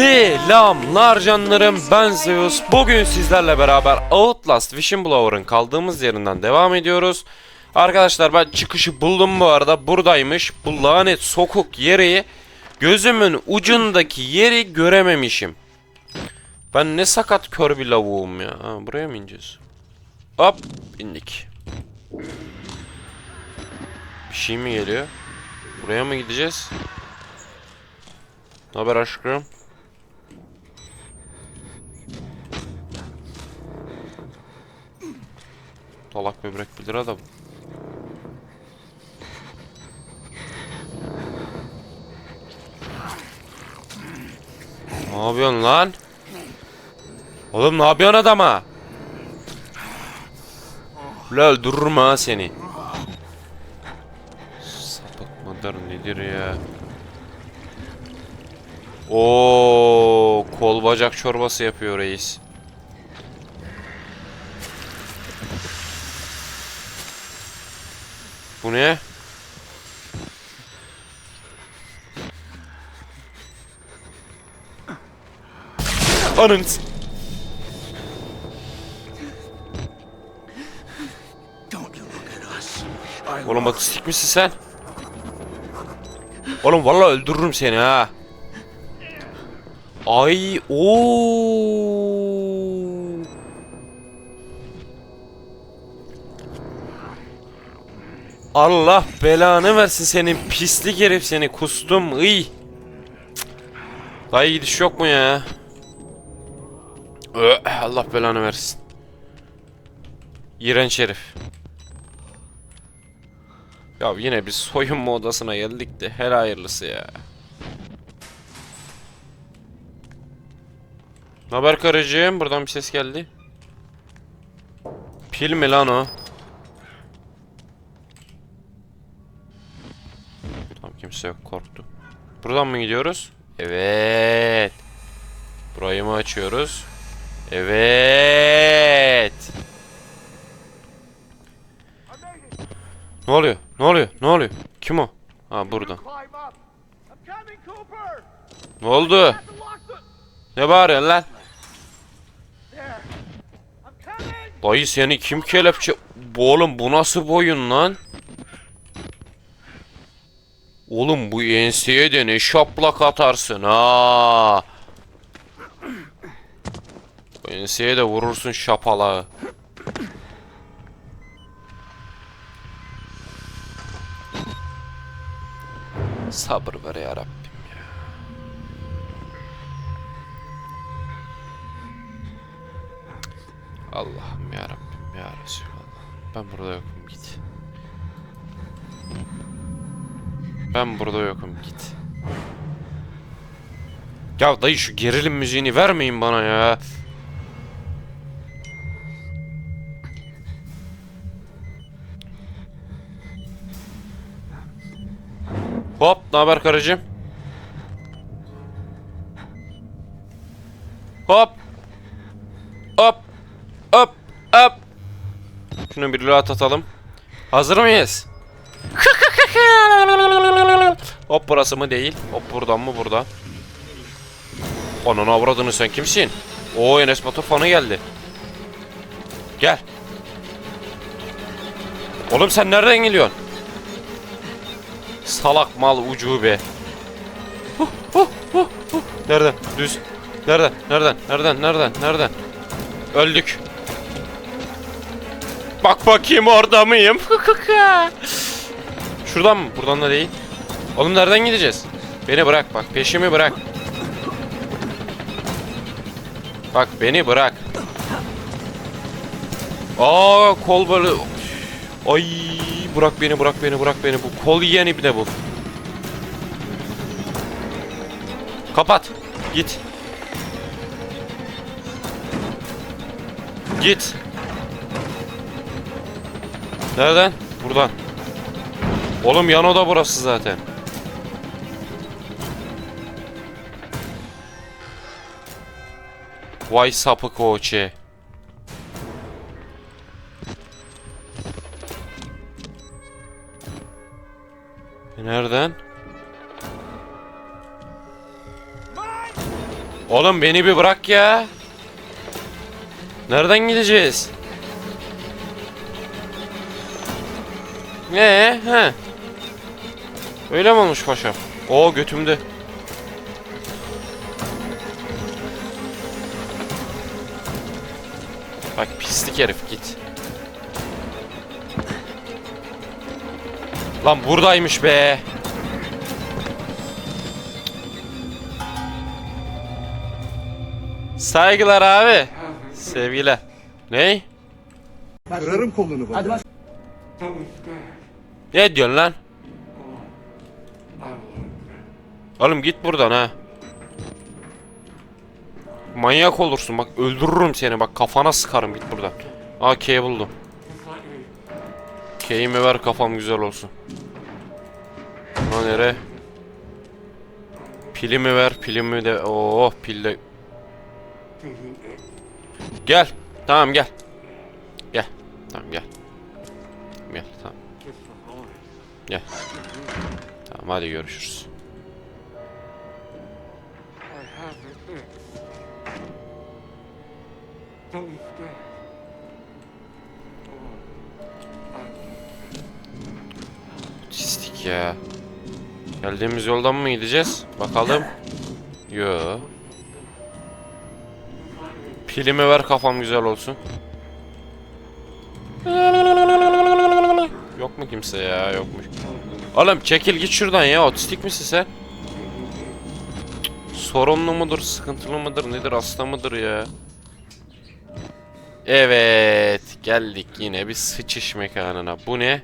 Selamlar canlarım ben Zeus. Bugün sizlerle beraber Outlast Whistleblower'ın kaldığımız yerinden devam ediyoruz. Arkadaşlar ben çıkışı buldum bu arada. Buradaymış. Bu lanet sokuk yeri gözümün ucundaki yeri görememişim. Ben ne sakat kör bir lavuğum ya. Ha, buraya mı ineceğiz? Hop indik. Bir şey mi geliyor? Buraya mı gideceğiz? Haber aşkım? Dolak böbrek 1 lira da bu. Ne yapıyorsun lan? Oğlum ne yapıyorsun adama? La öldürürüm ha seni. Sapık mıdır nedir ya? Oo, kol bacak çorbası yapıyor reis. Bu ne? I Oğlum bak sik misin sen? Oğlum vallahi öldürürüm seni ha. Ay o. Allah belanı versin senin pislik herif seni kustum iy. Dayı gidiş yok mu ya? Allah belanı versin. İğrenç herif. Ya yine bir soyunma odasına geldik de her hayırlısı ya. Haber karıcığım? Buradan bir ses geldi. Pil mi lan o? Kimse yok korktu. Buradan mı gidiyoruz? Evet. Burayı mı açıyoruz? Evet. Ne oluyor? Ne oluyor? Ne oluyor? Kim o? Ha burada. Ne oldu? Ne bağırıyorsun lan? Dayı seni kim kelepçe... Oğlum bu nasıl boyun lan? Oğlum bu enseye de ne şaplak atarsın ha. Bu enseye de vurursun şapalağı. Sabır ver ya Rabbim ya. Allah'ım ya Rabbim ya Resulallah. Ben burada yokum Ben burada yokum git. Ya dayı şu gerilim müziğini vermeyin bana ya. Hop, ne haber karıcığım? Hop. Hop. Hop. Hop. Şunu bir rahat atalım. Hazır mıyız? Hop burası mı değil? Hop buradan mı buradan? Ananı avradını sen kimsin? Oo Enes Batur fanı geldi. Gel. Oğlum sen nereden geliyorsun? Salak mal ucube. Huh, huh, huh, huh. Nereden? Düz. Nereden? Nereden? Nereden? Nereden? Nereden? Öldük. Bak bakayım orada mıyım? Şuradan mı? Buradan da değil. Oğlum nereden gideceğiz? Beni bırak bak. Peşimi bırak. Bak beni bırak. Aa kol balı. Ay bırak beni bırak beni bırak beni. Bu kol yiyen ibne bu. Kapat. Git. Git. Nereden? Buradan. Oğlum yan oda burası zaten. Vay sapık oçe. E, Nereden? Oğlum beni bir bırak ya. Nereden gideceğiz? Ne? He. Öyle mi olmuş paşam? Oo götümde. Bak pislik herif git. Lan buradaymış be. Saygılar abi. Sevgiler. Ney? Kırarım kolunu bana. Ne diyorsun lan? Oğlum git buradan ha. Manyak olursun bak öldürürüm seni bak kafana sıkarım git buradan. Aa K'yi buldum. K'imi ver kafam güzel olsun. Ha nere? Pilimi ver pilimi de oh pille. Gel tamam gel. Gel tamam gel. Gel tamam. Gel. Tamam hadi görüşürüz. Çistik ya. Geldiğimiz yoldan mı gideceğiz? Bakalım. Yo. Pilimi ver kafam güzel olsun. Yok mu kimse ya? Yokmuş. Oğlum çekil git şuradan ya. Otistik misin sen? Sorunlu mudur, sıkıntılı mıdır, nedir, hasta mıdır ya? Evet, geldik yine bir sıçış mekanına. Bu ne?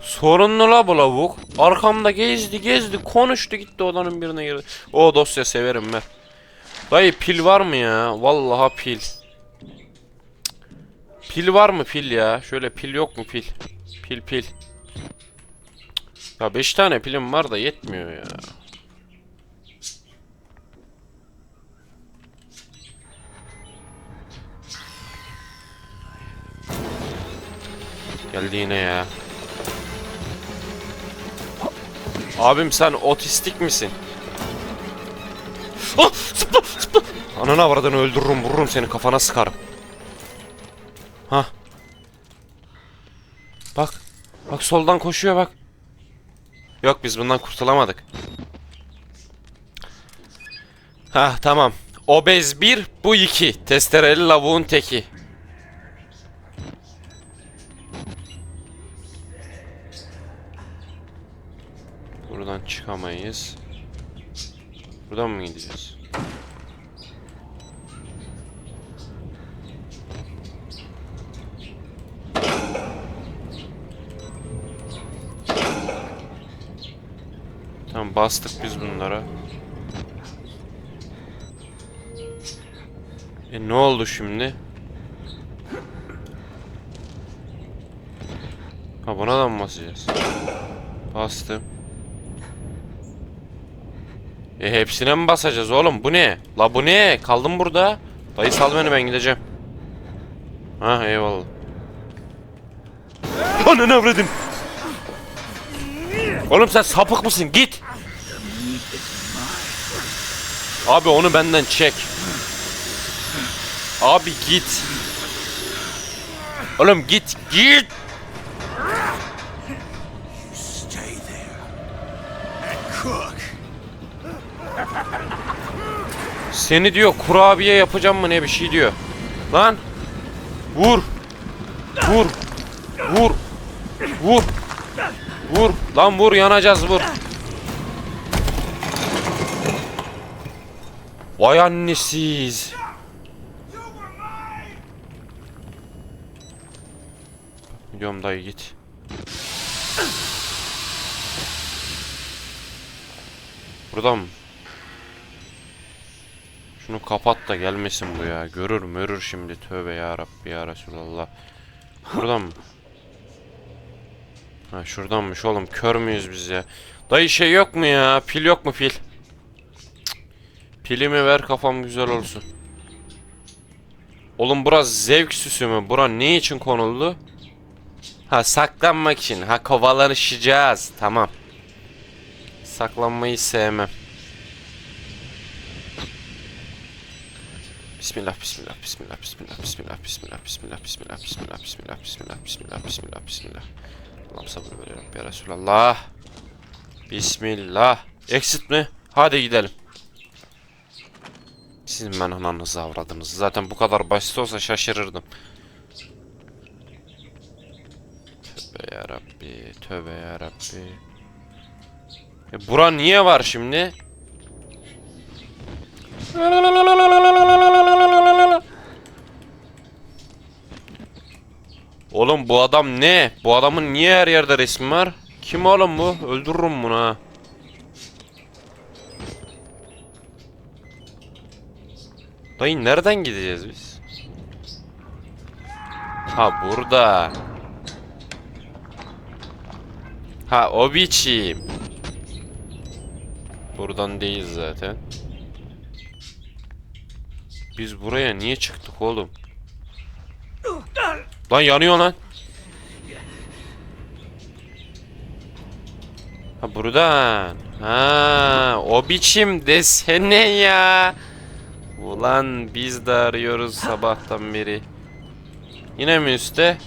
Sorunlu la bu lavuk. Arkamda gezdi gezdi konuştu gitti odanın birine girdi. O dosya severim ben. Dayı pil var mı ya? Vallahi pil. Pil var mı pil ya? Şöyle pil yok mu pil? Pil pil. Ya 5 tane pilim var da yetmiyor ya. Geldi yine ya. Abim sen otistik misin? Ah, zıpla, zıpla. Ananı avradını öldürürüm, vururum seni kafana sıkarım. Ha. Bak. Bak soldan koşuyor bak. Yok biz bundan kurtulamadık. Ha tamam. Obez 1, bu 2. Testereli lavuğun teki. Buradan çıkamayız. Buradan mı gideceğiz? Bastık biz bunlara. E ne oldu şimdi? Ha buna da mı basacağız? Bastım. E hepsine mi basacağız oğlum? Bu ne? La bu ne? Kaldım burada. Dayı sal beni ben gideceğim. Ha eyvallah. Ananı avradım. Oğlum sen sapık mısın? Git. Abi onu benden çek. Abi git. Oğlum git. Git. Seni diyor kurabiye yapacağım mı ne bir şey diyor. Lan. Vur. Vur. Vur. Vur. Vur. Lan vur yanacağız vur. Vay annesiz. Gidiyorum dayı git. Burada mı? Şunu kapat da gelmesin bu ya. Görür mörür şimdi. Tövbe ya Rabbi ya Resulallah. Buradan mı? Ha şuradanmış oğlum. Kör müyüz biz ya? Dayı şey yok mu ya? Pil yok mu pil? Cık. Pilimi ver kafam güzel olsun. Oğlum burası zevk süsü mü? Bura ne için konuldu? Ha saklanmak için. Ha kovalanışacağız. Tamam. Saklanmayı sevmem. Bismillah, bismillah, bismillah, bismillah, bismillah, bismillah, bismillah, bismillah, bismillah, bismillah, bismillah, bismillah, bismillah, bismillah. Allah'ım sabır veriyorum ya Resulallah. Bismillah. Exit mi? Hadi gidelim. Sizin ben ananızı avradınız. Zaten bu kadar basit olsa şaşırırdım. Tövbe yarabbi, tövbe yarabbi. E bura niye var şimdi? Oğlum bu adam ne? Bu adamın niye her yerde resmi var? Kim oğlum bu? Öldürürüm bunu ha. Dayı nereden gideceğiz biz? Ha burada. Ha o biçim. Buradan değil zaten. Biz buraya niye çıktık oğlum? Lan yanıyor lan. Ha buradan. Ha o biçim desene ya. Ulan biz de arıyoruz sabahtan beri. Yine mi üstte?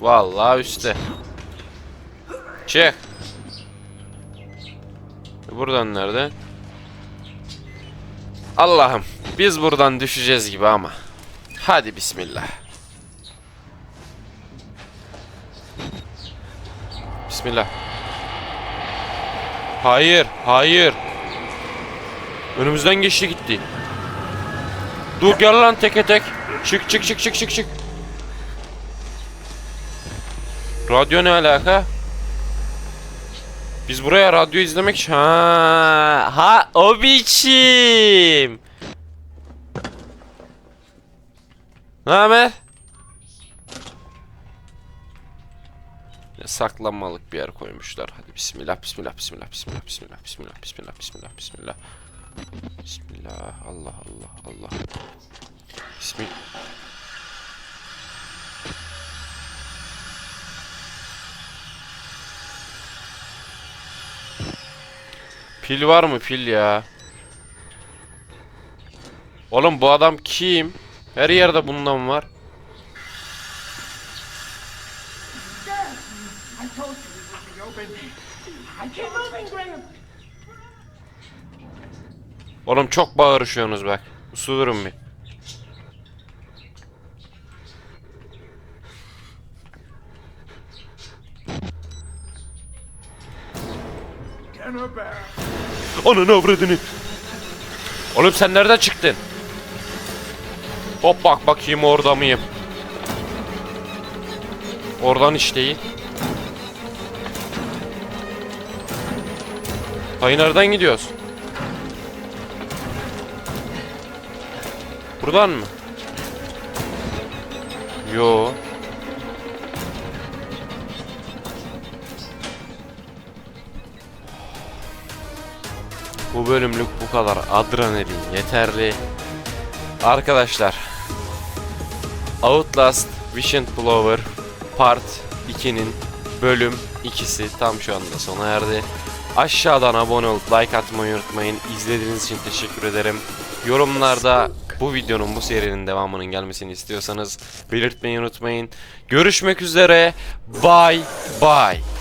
Vallahi üstte. Çık. Buradan nerede? Allah'ım biz buradan düşeceğiz gibi ama. Hadi bismillah. Bismillah. Hayır, hayır. Önümüzden geçti gitti. Dur gel lan teke tek. Çık çık çık çık çık çık. Radyo ne alaka? Biz buraya radyo izlemek için... Ha, ha o biçim. Ne haber? Saklanmalık bir yer koymuşlar. Hadi bismillah, bismillah, bismillah, bismillah, bismillah, bismillah, bismillah, bismillah, bismillah. Bismillah, Allah, Allah, Allah. Bismillah. Pil var mı pil ya? Oğlum bu adam kim? Her yerde bundan var. I you we Oğlum çok bağırışıyorsunuz bak. Usulürüm bir. Ananı avradını. Oğlum sen nereden çıktın? Hop bak bakayım orada mıyım? Oradan hiç değil. Dayı nereden gidiyoruz? Buradan mı? Yo. Bu bölümlük bu kadar adrenalin yeterli. Arkadaşlar Outlast Vision Blower Part 2'nin bölüm ikisi tam şu anda sona erdi. Aşağıdan abone olup like atmayı unutmayın. İzlediğiniz için teşekkür ederim. Yorumlarda bu videonun bu serinin devamının gelmesini istiyorsanız belirtmeyi unutmayın. Görüşmek üzere. Bye bye.